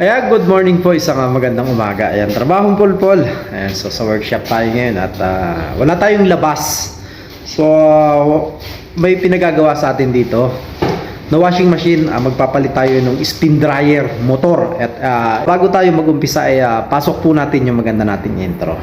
Ayan, good morning po. Isang magandang umaga. Ayan, trabahong pulpol. Ayan, so sa workshop tayo ngayon at ah, wala tayong labas. So, may pinagagawa sa atin dito. Na washing machine, ah, magpapalit tayo ng spin dryer motor. At ah, bago tayo mag-umpisa, ay ah, pasok po natin yung maganda nating intro.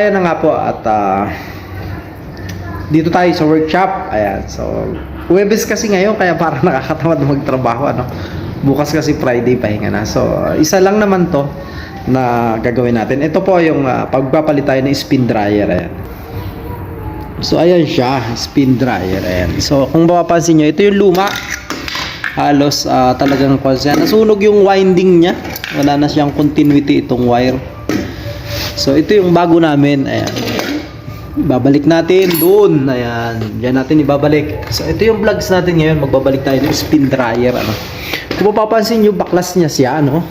Ayan na nga po at ah, dito tayo sa workshop. Ayan, so Webes kasi ngayon kaya parang nakakatamad magtrabaho ano. Bukas kasi Friday pahinga na. So, isa lang naman 'to na gagawin natin. Ito po yung ah, pagpapalit tayo ng spin dryer ayan. So, ayan siya, spin dryer ayan. So, kung mapapansin nyo, ito yung luma. Halos ah, talagang konsya. Nasunog yung winding niya. Wala na siyang continuity itong wire. So ito yung bago namin. Ayan. Babalik natin doon. Ayan. Diyan natin ibabalik. So ito yung vlogs natin ngayon. Magbabalik tayo ng spin dryer. Ano. Kung mapapansin nyo, baklas niya siya. Ano.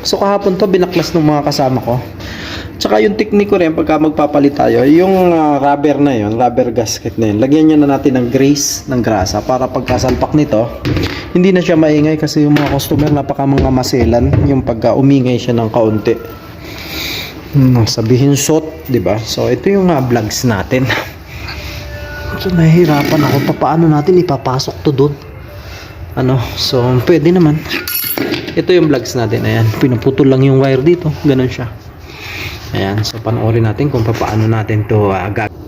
So kahapon to binaklas ng mga kasama ko. Tsaka yung technique ko rin pagka magpapalit tayo, yung ah, rubber na yun, rubber gasket na yun, lagyan nyo na natin ng grease, ng grasa para pagkasalpak nito, hindi na siya maingay kasi yung mga customer napaka mga maselan yung pagka umingay siya ng kaunti. Hmm, sabihin shot, 'di ba? So ito yung mga vlogs natin. So nahihirapan ako pa paano natin ipapasok to doon. Ano? So pwede naman. Ito yung vlogs natin. Ayan, pinuputol lang yung wire dito. Ganun siya. Ayan, so panoorin natin kung paano natin to uh, gag-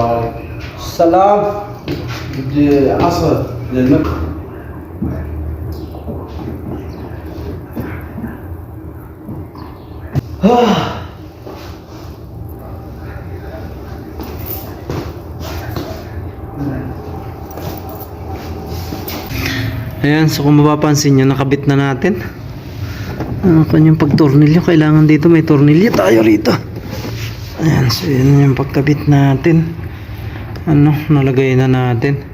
السلام Salam. بدي عصر للمك Ayan, so kung mapapansin nyo, nakabit na natin. Ano kanyang pagtornilyo? Kailangan dito may tornilyo tayo rito. Ayan, so yun yung pagkabit natin. Ano, nalagay na natin.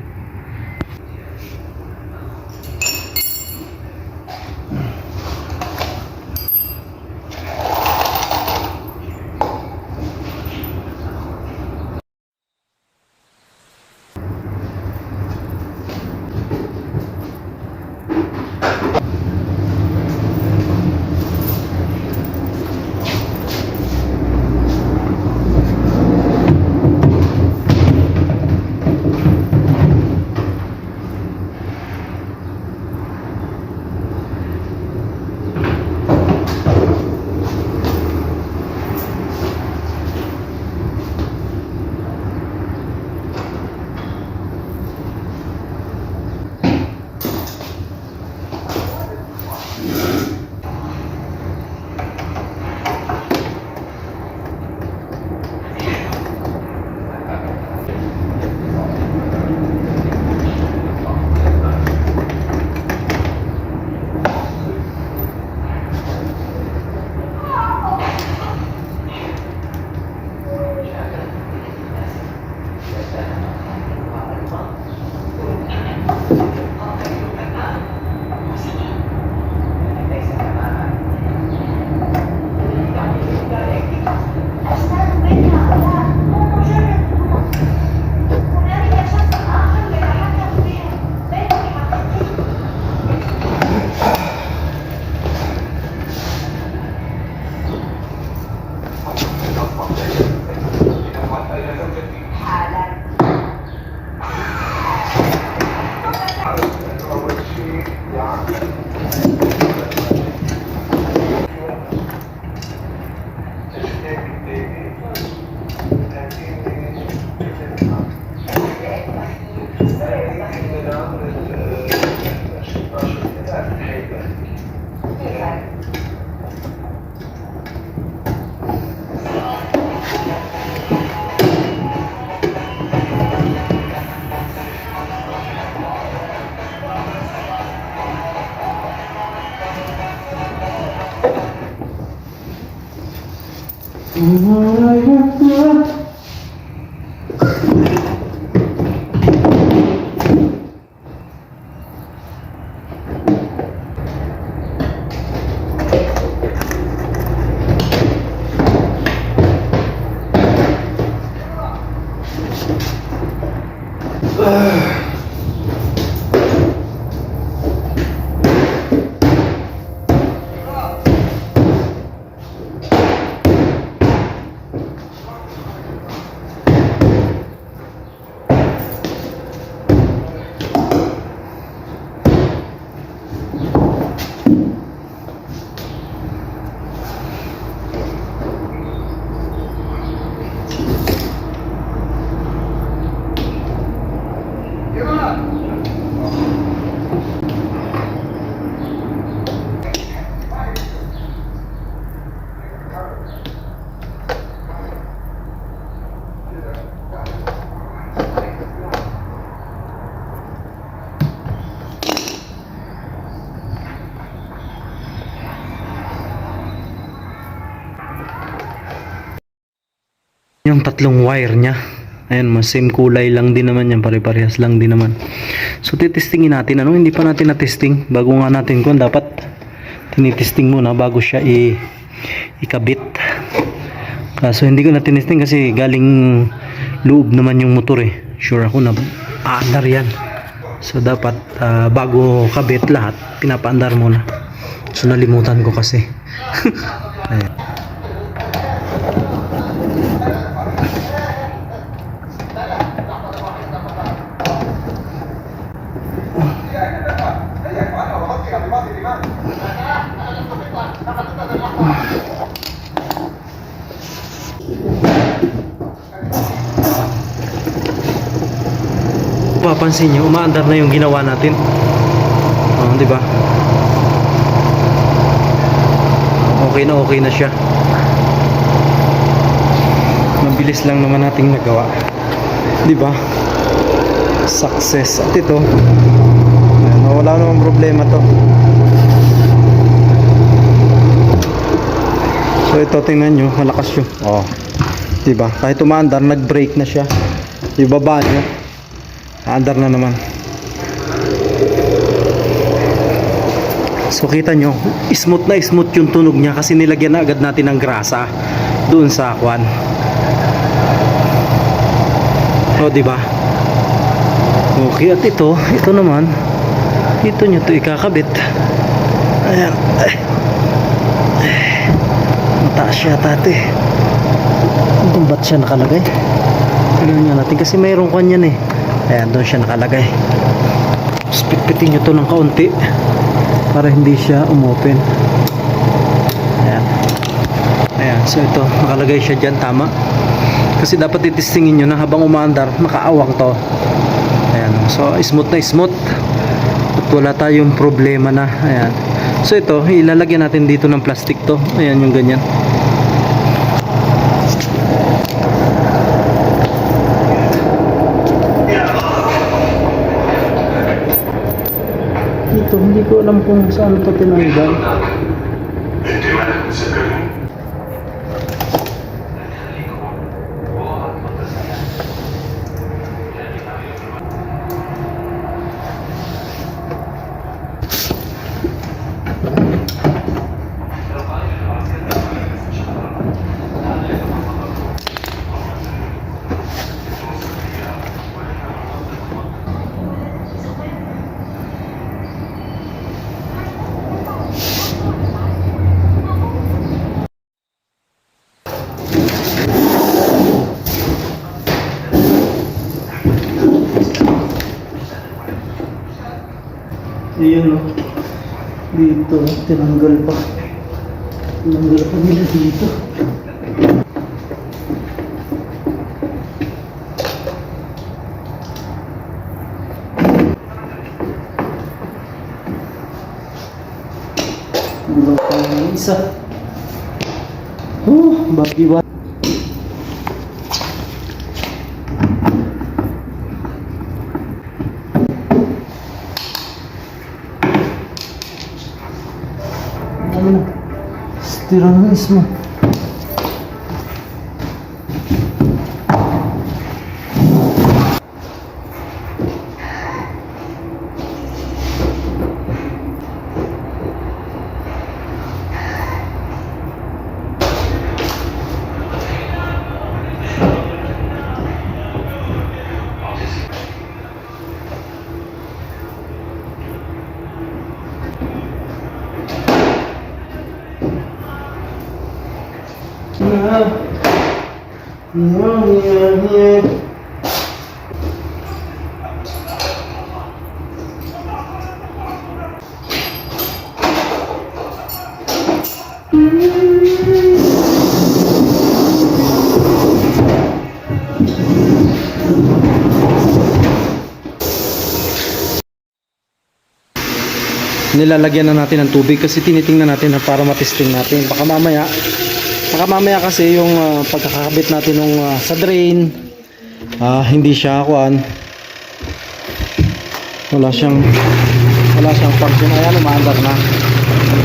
Tatlong wire niya. Ayan, mas same kulay lang din naman yan. Pare-parehas lang din naman. So, titestingin natin. Ano? Hindi pa natin na-testing. Bago nga natin kung dapat tinitesting muna bago siya i ikabit. Kaso hindi ko na tinesting kasi galing loob naman yung motor eh. Sure ako na aandar yan. So dapat ah, bago kabit lahat, pinapaandar muna. So nalimutan ko kasi. Ayan. Papansin nyo, umaandar na yung ginawa natin. Oh, di ba? Okay na okay na siya. Mabilis lang naman nating nagawa. Di ba? Success. At ito, wala namang problema to. So ito tingnan nyo, malakas yun. Oh. Di ba? Kahit umaandar, nag-brake na siya. Yung baba nyo, Andar na naman. So kita nyo, smooth na smooth yung tunog niya kasi nilagyan na agad natin ng grasa doon sa kwan. O di ba? Okay at ito, ito naman, dito nyo to ikakabit. Ayan. Ay. Mataas siya tate. Kung ba't siya nakalagay? Tignan natin kasi mayroong kwan yan eh. Ayan, doon siya nakalagay. Spitpitin nyo to ng kaunti para hindi siya umopen. Ayan. Ayan, so ito, nakalagay siya dyan, tama. Kasi dapat titistingin nyo na habang umaandar, makaawang to. Ayan, so smooth na smooth. At wala tayong problema na. Ayan. So ito, ilalagyan natin dito ng plastic to. Ayan yung ganyan. Hindi ko alam kung saan ito tinanggal. Ayan o. Dito, tinanggal pa. Tinanggal pa nila dito. Wala pa yung isa. Oh, babi ba? Ano? Tira nilalagyan na natin ng tubig kasi tinitingnan natin na para matesting natin. Baka mamaya baka mamaya kasi yung ah, pagkakabit natin nung ah, sa drain ah, hindi siya kuan. Wala siyang wala siyang function. Ayan umaandar na.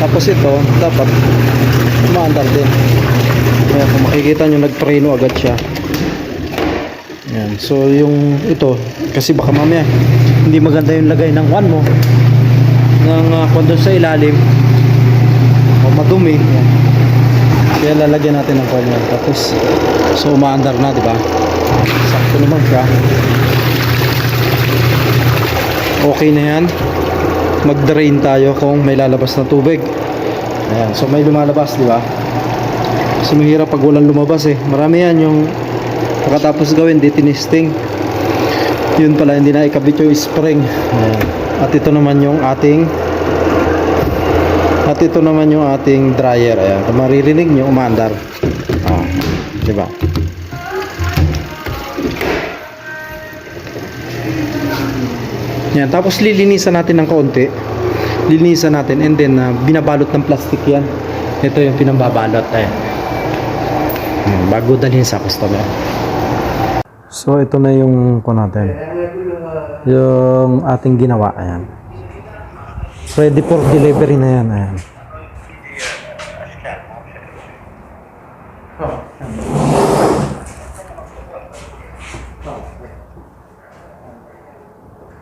Tapos ito dapat umaandar din. Kaya kung makikita nyo nagpreno agad siya. Yan so yung ito kasi baka mamaya hindi maganda yung lagay ng one mo ng uh, kondon sa ilalim. O madumi. Yan. Kaya lalagyan natin ng coil yan tapos so umaandar na di ba? Sakto naman siya. Okay na yan. Mag drain tayo kung may lalabas na tubig. Ayan. So may lumalabas di ba? Kasi mahirap pag walang lumabas eh. Marami yan yung pagkatapos gawin di tinisting yun pala hindi na ikabit yung spring. Ayan. at ito naman yung ating at ito naman yung ating dryer. Ayan maririnig nyo umandar oh, di ba? Yan tapos lilinisan natin ng kaunti. Lilinisan natin and then uh, binabalot ng plastic yan. Ito yung pinambabalot ayan. Bago dalhin sa customer. So ito na yung ko natin. Yung ating ginawa ayan ready for delivery na yan ayan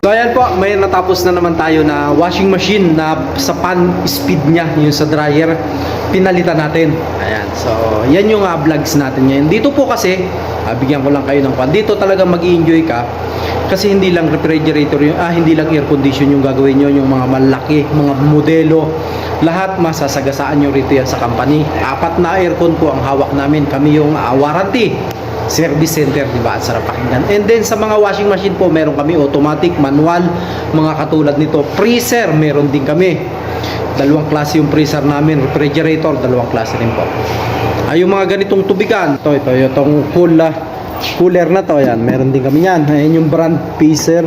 So ayan po, may natapos na naman tayo na washing machine na sa pan speed niya, yung sa dryer, pinalitan natin. Ayan, so yan yung uh, vlogs natin ngayon. Dito po kasi, ah, bigyan ko lang kayo ng pan. Dito talaga mag enjoy ka kasi hindi lang refrigerator yung, ah, hindi lang air condition yung gagawin nyo, yung mga malaki, mga modelo, lahat masasagasaan nyo rito yan sa company. Apat na aircon po ang hawak namin. Kami yung ah, warranty service center, di ba? Ang sarap pakinggan. And then sa mga washing machine po, meron kami automatic, manual, mga katulad nito. Freezer, meron din kami. Dalawang klase yung freezer namin, refrigerator, dalawang klase rin po. Ay, yung mga ganitong tubigan, ito, ito, itong cool, ah, cooler na to, yan, meron din kami yan. Ayan yung brand Pacer.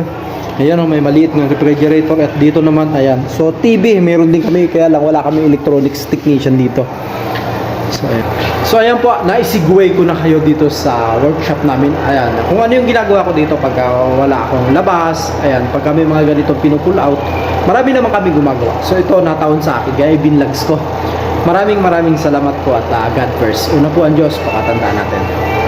Ayan oh, may maliit ng refrigerator at dito naman, ayan. So TV, meron din kami, kaya lang wala kami electronics technician dito. So ayan. So ayan po, naisigway ko na kayo dito sa workshop namin. Ayan, kung ano yung ginagawa ko dito pag wala akong labas, ayan, pag kami mga ganitong pinupull out, marami naman kami gumagawa. So ito nataon sa akin, kaya ibinlags ko. Maraming maraming salamat po at uh, God first. Una po ang Diyos, pakatandaan natin.